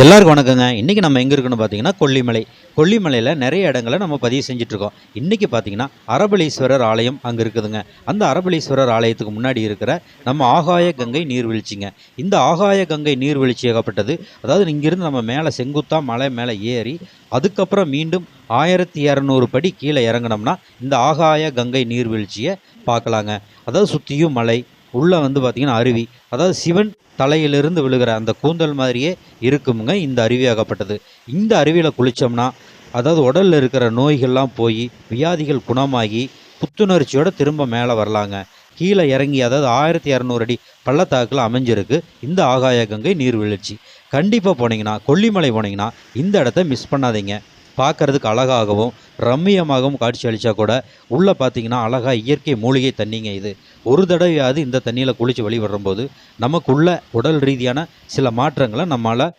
எல்லாருக்கும் வணக்கங்க. இன்றைக்கி நம்ம எங்கே இருக்குன்னு பார்த்தீங்கன்னா கொல்லிமலை. கொல்லிமலையில் நிறைய இடங்களை நம்ம பதிவு செஞ்சிட்ருக்கோம் இன்றைக்கி பார்த்தீங்கன்னா அரபலீஸ்வரர் ஆலயம் அங்கே இருக்குதுங்க. அந்த அரபலீஸ்வரர் ஆலயத்துக்கு முன்னாடி இருக்கிற நம்ம ஆகாய கங்கை நீர்வீழ்ச்சிங்க. இந்த ஆகாய கங்கை நீர்வீழ்ச்சி ஏகப்பட்டது. அதாவது இங்கிருந்து நம்ம மேலே செங்குத்தா மலை மேலே ஏறி அதுக்கப்புறம் மீண்டும் ஆயிரத்தி இரநூறு படி கீழே இறங்கினோம்னா இந்த ஆகாய கங்கை நீர்வீழ்ச்சியை பார்க்கலாங்க. அதாவது சுற்றியும் மலை உள்ளே வந்து பார்த்திங்கன்னா அருவி. அதாவது சிவன் தலையிலிருந்து விழுகிற அந்த கூந்தல் மாதிரியே இருக்குமுங்க இந்த அருவி ஆகப்பட்டது. இந்த அருவியில் குளித்தோம்னா அதாவது உடலில் இருக்கிற நோய்கள்லாம் போய் வியாதிகள் குணமாகி புத்துணர்ச்சியோடு திரும்ப மேலே வரலாங்க. கீழே இறங்கி அதாவது ஆயிரத்தி இரநூறு அடி பள்ளத்தாக்கில் அமைஞ்சிருக்கு. இந்த ஆகாய கங்கை நீர்வீழ்ச்சி. கண்டிப்பாக போனீங்கன்னா கொல்லிமலை போனீங்கன்னா இந்த இடத்த மிஸ் பண்ணாதீங்க. பார்க்கறதுக்கு அழகாகவும் ரம்மியமாகவும் காட்சி அளித்தா கூட உள்ளே பார்த்தீங்கன்னா அழகாக இயற்கை மூலிகை தண்ணிங்க இது. ஒரு தடவையாவது இந்த தண்ணியில் குளித்து வெளி நமக்குள்ள உடல் ரீதியான சில மாற்றங்களை நம்மளால்